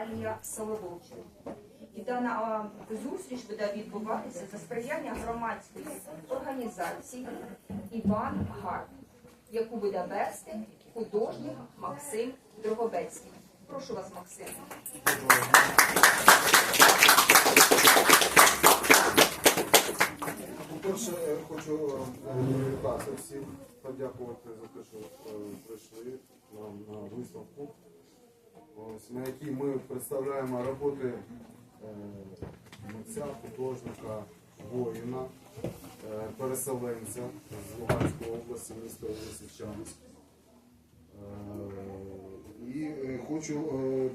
Алія Солововчина. І дана зустріч буде відбуватися за сприяння громадської організації Іван Гард, яку буде вести художник Максим Дрогобецький. Прошу вас, Максим. По-перше, е, хочу е, привітати всіх, подякувати за те, що е, прийшли нам на виставку, на якій ми представляємо роботи е, митця, художника, воїна, е, переселенця з Луганської області, міста Лисичанськ. Е, І хочу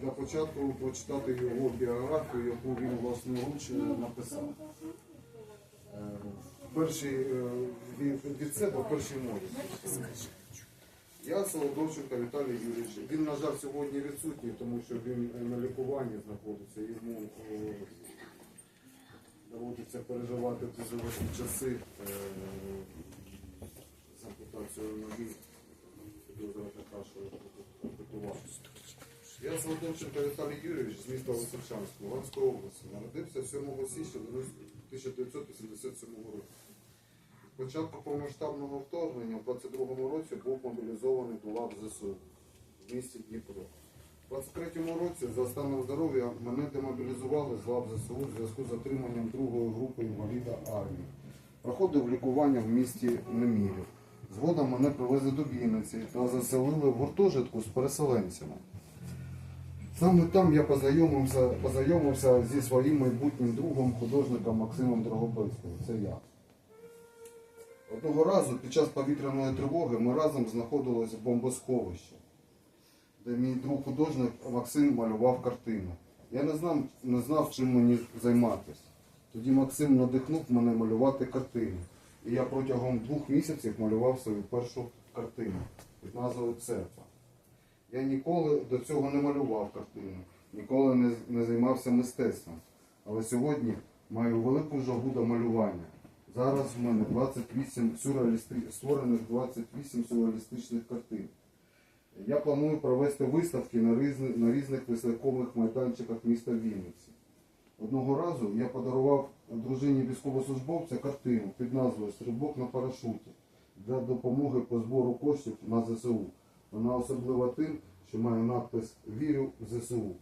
на початку прочитати його біографію, яку він власноруч написав. Перший від, себе перший мові. Я Солодовченко Віталій Юрійович. Він, на жаль, сьогодні відсутній, тому що він е, на лікуванні знаходиться. Йому е, доводиться переживати дуже важкі часи е, з ампутацією ноги. Я Солодовченко Віталій Юрійович з міста Лисичанськ, Луганської області. Народився 7 січня 1987 року. Початку повномасштабного вторгнення в 22-му році був мобілізований до лав ЗСУ в місті Дніпро. У 23-му році за станом здоров'я мене демобілізували з лав ЗСУ в зв'язку з отриманням другої групи інваліда армії. Проходив лікування в місті Немірів. Згодом мене привезли до Вінниці та заселили в гуртожитку з переселенцями. Саме там я познайомився, познайомився зі своїм майбутнім другом, художником Максимом Дрогобицьким. Це я. Одного разу під час повітряної тривоги ми разом знаходилися в бомбосховищі, де мій друг художник Максим малював картину. Я не знав, не знав, чим мені займатися. Тоді Максим надихнув мене малювати картину. І я протягом двох місяців малював свою першу картину під назвою Церква. Я ніколи до цього не малював картини, ніколи не, не займався мистецтвом. Але сьогодні маю велику жагу до малювання. Зараз в мене 28 сюрреалісти... створених 28 сюрреалістичних картин. Я планую провести виставки на, різни... на різних виставкових майданчиках міста Вінниці. Одного разу я подарував дружині військовослужбовця картину під назвою Стрибок на парашуті для допомоги по збору коштів на ЗСУ. Вона особлива тим, що має надпис Вірю в ЗСУ.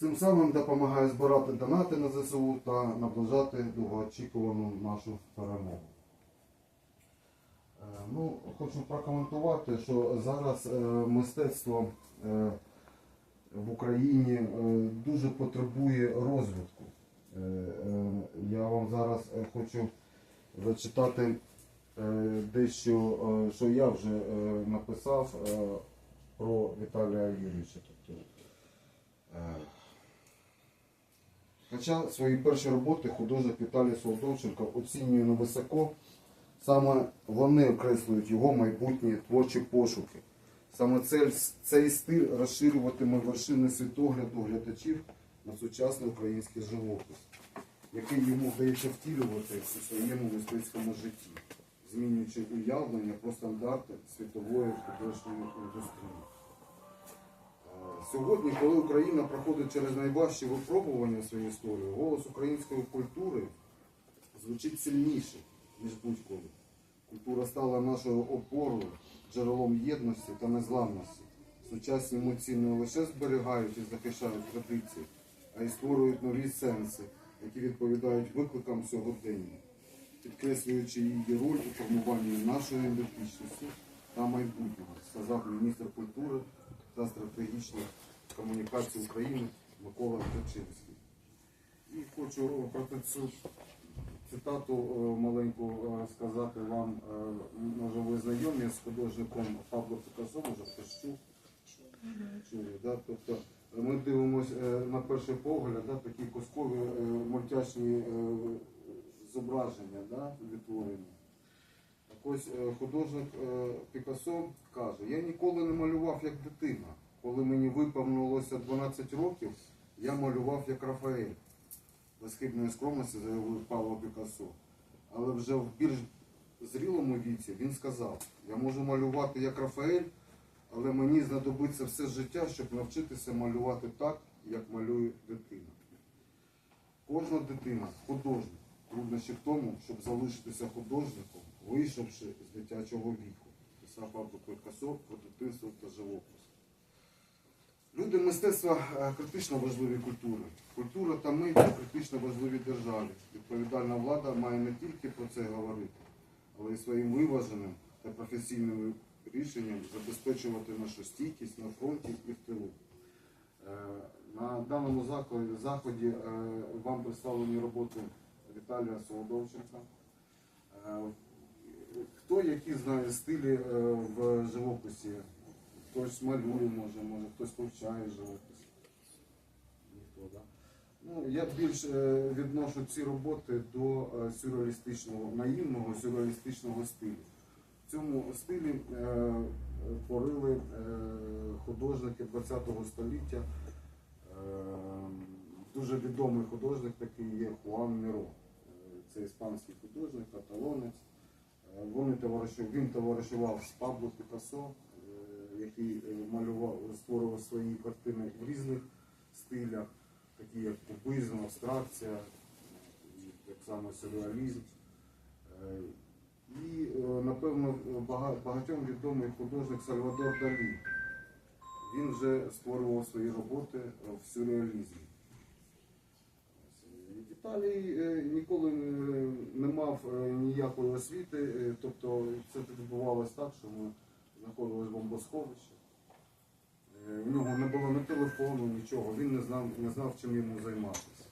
Цим самим допомагає збирати донати на ЗСУ та наближати довгоочікувану нашу перемогу. Е, Ну, хочу прокоментувати, що зараз е, мистецтво е, в Україні дуже потребує розвитку. Я вам зараз хочу зачитати дещо, що я вже написав про Віталія Юрійовича. Тобто, Хоча свої перші роботи художник Віталій Солодовченко оцінює невисоко, саме вони окреслюють його майбутні творчі пошуки. Саме цей, цей стиль розширюватиме вершини світогляду глядачів на сучасний український живопис, який йому вдається втілювати у своєму мистецькому житті, змінюючи уявлення про стандарти світової художньої індустрії. Сьогодні, коли Україна проходить через найважчі випробування в своїй історії, голос української культури звучить сильніше, ніж будь-коли. Культура стала нашою опорою, джерелом єдності та незламності. Сучасні митці не лише зберігають і захищають традиції, а й створюють нові сенси, які відповідають викликам сьогодення, підкреслюючи її роль у формуванні нашої ідентичності та майбутнього, сказав міністр культури та стратегічних комунікацій України Микола Кричинський. І хочу про цю цитату е, маленьку е, сказати вам, е, може ви знайомі з художником Пабло Пікассо, може чув? Чули, да? Тобто ми дивимося на перший погляд, да, такі кускові е, мультяшні зображення да, відтворені. Ось е, художник е, Пікассо каже, я ніколи не малював як дитина. Коли мені виповнилося 12 років, я малював як Рафаель. Безхибної скромності заявив Павло Пікассо. Але вже в більш зрілому віці він сказав, я можу малювати як Рафаель, але мені знадобиться все життя, щоб навчитися малювати так, як малює дитина. Кожна дитина художник. Труднощі в тому, щоб залишитися художником, вийшовши з дитячого віку, писав Пабло Пикассо про дитинство та живопис. Люди мистецтва е, критично важливі культури. Культура та медіа критично важливі державі. Відповідальна влада має не тільки про це говорити, але й своїм виваженим та професійним рішенням забезпечувати нашу стійкість на фронті і в тилу. Е, На даному закладі, заході е, вам представлені роботи Віталія Солодовченка. Хто які знає стилі е, в живописі? Хтось малює, може, може, хтось вивчає живопис. Ніхто, да? Ну, я більш е, відношу ці роботи до е, сюрреалістичного, наївного сюрреалістичного стилю. В цьому стилі е, творили е, художники ХХ століття. Е, дуже відомий художник такий є Хуан Міро. Це іспанський художник, каталонець. Е, Вони товаришували, він товаришував з Пабло Пікассо, е, який е, малював, створював свої картини в різних стилях, такі як кубизм, абстракція, так само сюрреалізм. І, напевно, багатьом відомий художник Сальвадор Далі. Він вже створював свої роботи в сюрреалізмі. Віталій е, ніколи е, не мав е, ніякої освіти, тобто це відбувалося так, що ми знаходилися в бомбосховищі. У нього не було ні телефону, нічого, він не знав, не знав, чим йому займатися.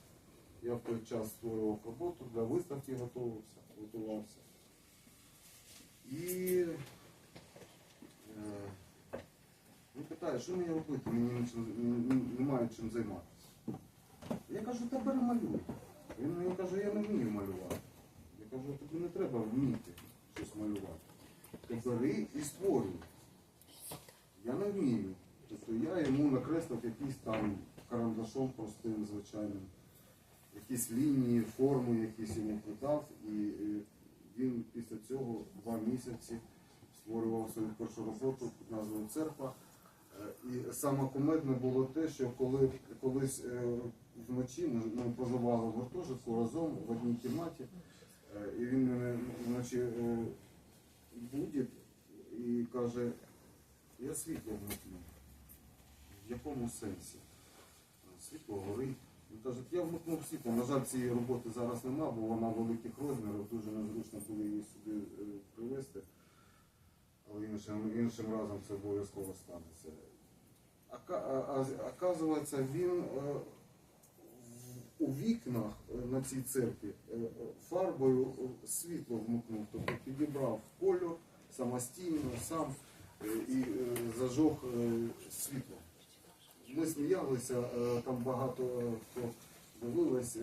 Я в той час створював роботу, для виставки готувався, готувався. І він питає, що мені робити, мені немає чим займатися. Я кажу, та бери малюй. Він мені каже, я не вмію малювати. Я кажу, тобі не треба вміти щось малювати. Ти бери і створюй. Я не вмію. Тобто я йому накреслив якийсь там карандашом простим, звичайним, якісь лінії, форми якісь йому придав. І е, він після цього два місяці створював свою першу роботу під назвою Церква. Е, І саме кумедне було те, що коли колись е, вночі ми, ми проживали в гуртожитку разом в одній кімнаті, е, і він мене вночі е, будить і каже, я світло вмикну. В якому сенсі? Світло горить. Він каже, я вмикнув світло. На жаль, цієї роботи зараз нема, бо вона великих розмірів, дуже незручно було її сюди е, привезти. Але іншим, іншим разом це обов'язково станеться. Оказується, він у вікнах е, на цій церкві е, е, фарбою світло вмикнув, тобто підібрав кольор самостійно, сам і зажег світло. Ми сміялися, там багато хто дивилась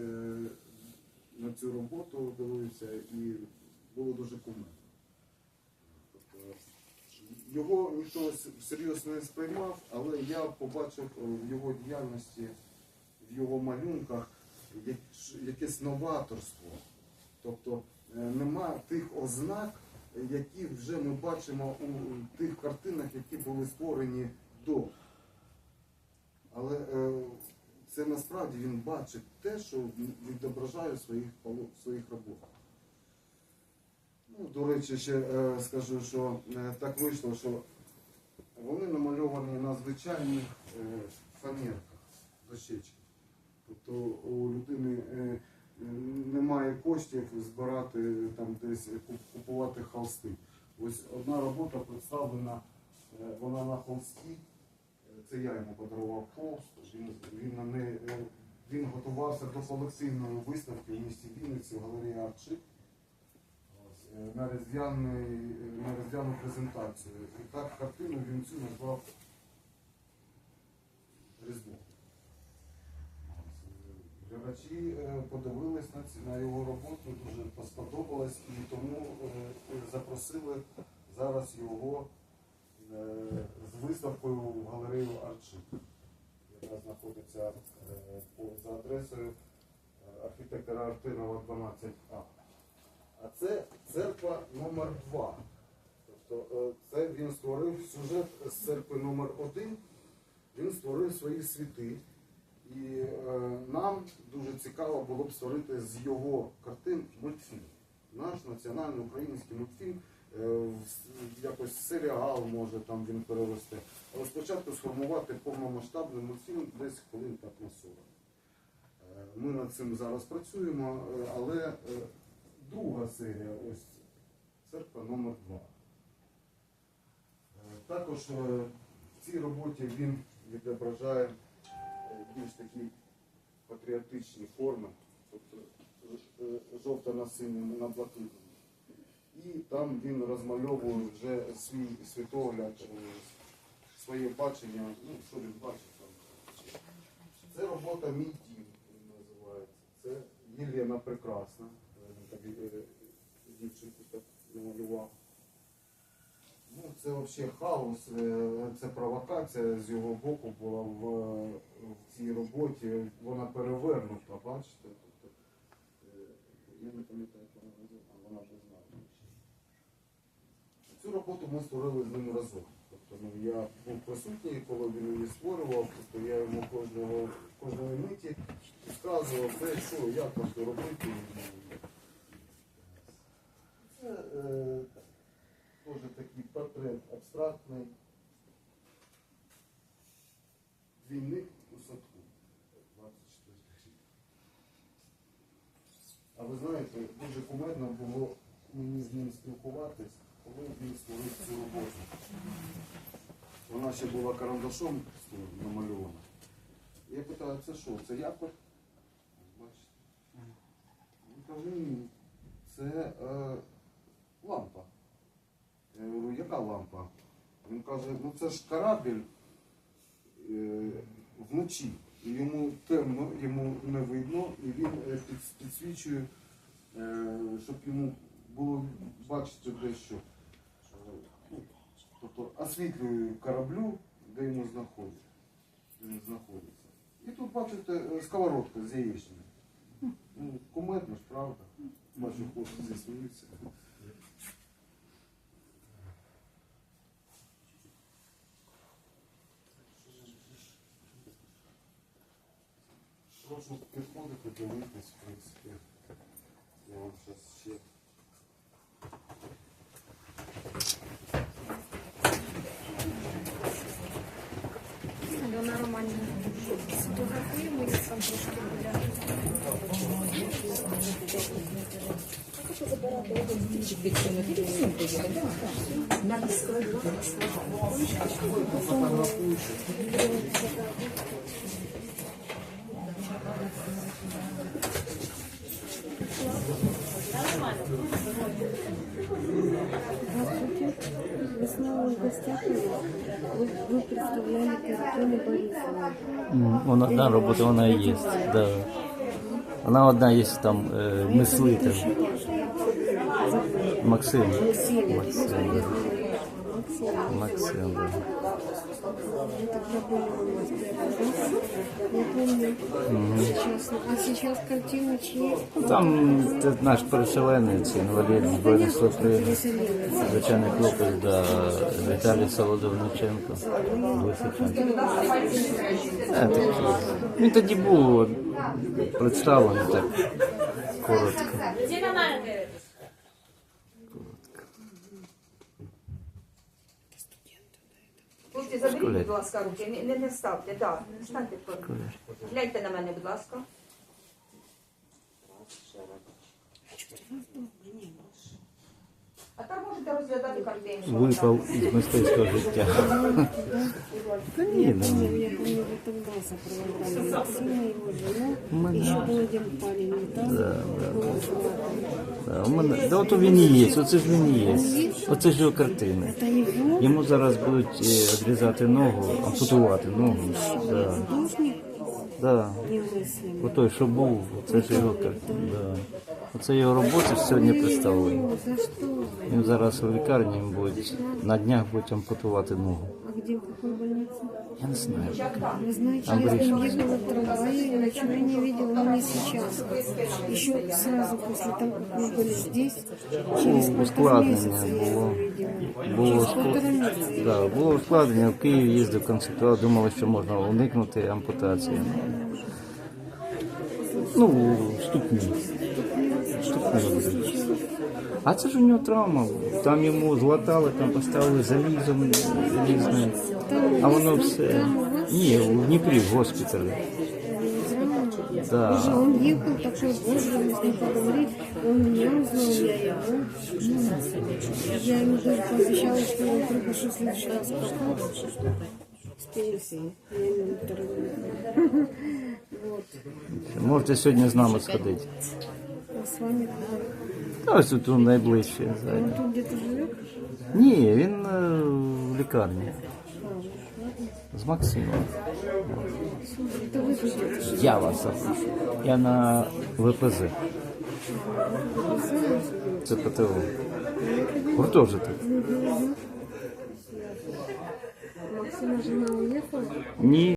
на цю роботу, дивився, і було дуже кумедно. Тобто, його ніхто с- всерйоз не сприймав, але я побачив в його діяльності, в його малюнках якесь новаторство. Тобто е, нема тих ознак, які вже ми бачимо у тих картинах, які були створені до. Але е, це насправді він бачить те, що відображає в своїх, в своїх роботах. Ну, до речі, ще е, скажу, що так вийшло, що вони намальовані на звичайних фанерках, дощечках. Тобто у людини е, е, немає коштів збирати там десь купувати холсти. Ось одна робота представлена, е, вона на холсті. Е, Це я йому подарував холст. Він, він, на неї, е, він готувався до колекційної виставки в місті Вінниці в галереї Арчик е, на різдвяну презентацію. І так картину він цю назвав Різдво. Ось, Глядачі е, подивились на, ці, на його роботу, дуже сподобалось і тому е, запросили зараз його е, з виставкою в галерею Арчик, яка знаходиться за адресою архітектора Артинова 12А. А. Це церква номер 2 Тобто це він створив сюжет з церкви номер 1 Він створив свої світи І е, нам дуже цікаво було б створити з його картин мультфільм. Наш національний український мультфільм, е, якось серіал може там він перевести. Але спочатку сформувати повномасштабний мультфільм десь хвилин так на 40. Е, Ми над цим зараз працюємо, е, але е, друга серія, ось церква номер 2 Також е, в цій роботі він відображає е, більш такі патріотичні форми, тобто е, жовта на синьому, на блакитному. І там він розмальовує вже свій світогляд, е, своє бачення, ну що він бачить. Це робота Мій дім називається. Це Єлена Прекрасна. Е, дівчинку так намалював. Ну, це взагалі хаос, це провокація з його боку була в, роботі. Вона перевернута, бачите? Тобто, е, я не пам'ятаю, як вона називається, а вона назви ще. Цю роботу ми створили з ним разом. Тобто, ну, я був присутній, коли він її створював, тобто я йому кожного, кожної миті розказував, де що, як там робити. Це е, теж такий портрет абстрактний. Двійник у садку. 24 рік. А ви знаєте, дуже кумедно було мені з ним спілкуватись, коли він створив цю роботу. Вона ще була карандашом намальована. Я питаю, це що? Це якор? Бачите? Він каже, ні, це е, лампа. Я говорю, яка лампа? Він каже, ну це ж корабль е, вночі. Йому темно, йому не видно, і він е, підсвічує, е, щоб йому було бачити дещо. Ну, Тобто освітлює кораблю, де йому знаходиться. Знаходиться. І тут бачите е, сковородка з яєчнею. Ну, кумедно ж, правда? Бачу, хлопці засміються. Прошу підходити, дивитись, в принципі. Я вам зараз ще. Альона Романівна, сфотографуємо їх там трошки гуляти. Здравствуйте. Вы снова в гостях у нас. Вы, вы представляли картину Борисова. М, Вона одна робота, вона і є. Да. Вона одна є там е, мислитель. Максим. Максим. Максим, да. Максим. Максим, да. Вы тогда были А сейчас картина чьи? Там це наш переселенець, інвалід Збройних сил України. Звичайний хлопець, да, Віталій Солодовниченко. Е. Він тоді був представлений так коротко. Хлопці, заберіть, будь ласка, руки, не, не, не ставте, да. Станьте поруч. Гляньте на мене, будь ласка. А там можете розглядати картини. що Випав там. із мистецького життя. Та ні, Я ну. помню, я помню, в этом да, сопровождали Максима, его жену. Мы, Еще да. был один парень, не там. Да, да. Было знакомо. Да, у мене, да от він і є, оце ж він і є. Оце ж його картини. Это его Йому зараз будуть е, відрізати ногу, ампутувати ногу. Да, художник да. немыслимый. Отой, що був, це ж його картини. Да. Оце його роботи сьогодні представлені. За что? Він зараз у лікарні їм будуть на днях будуть ампутувати ногу. А где, в какой больнице? Я не знаю. Вы знаете, Там я с ним Борисович. ехала в трамвае, и ничего не видела, но не сейчас. Еще сразу после того, как мы были здесь, через Було полтора ускладнення, месяца я було, его видела. було, Через склад- полтора месяца. да, було ускладнення. В Київ їздив концентрат, думали, що можна уникнути ампутації. Ну, ступні. А це ж у нього травма. Там йому златали, там поставили залізом різне. А воно все. Ні, в Дніпрі, в госпіталі. Уже Да. он ехал такой мы с ним поговорили, он меня узнал, я его. Я ему даже пообещала, что я прихожу в следующий раз попал с пенсии. Я ему второй. Вот. Можете сьогодні з нами сходити. С вами Та ось тут найближче. он тут где-то живет? Ні, він е, в лікарні. З Максимом. Я вас запишу. Я на ВПЗ. Це ПТО. Гуртожиток. Максима жена уехала? Ні.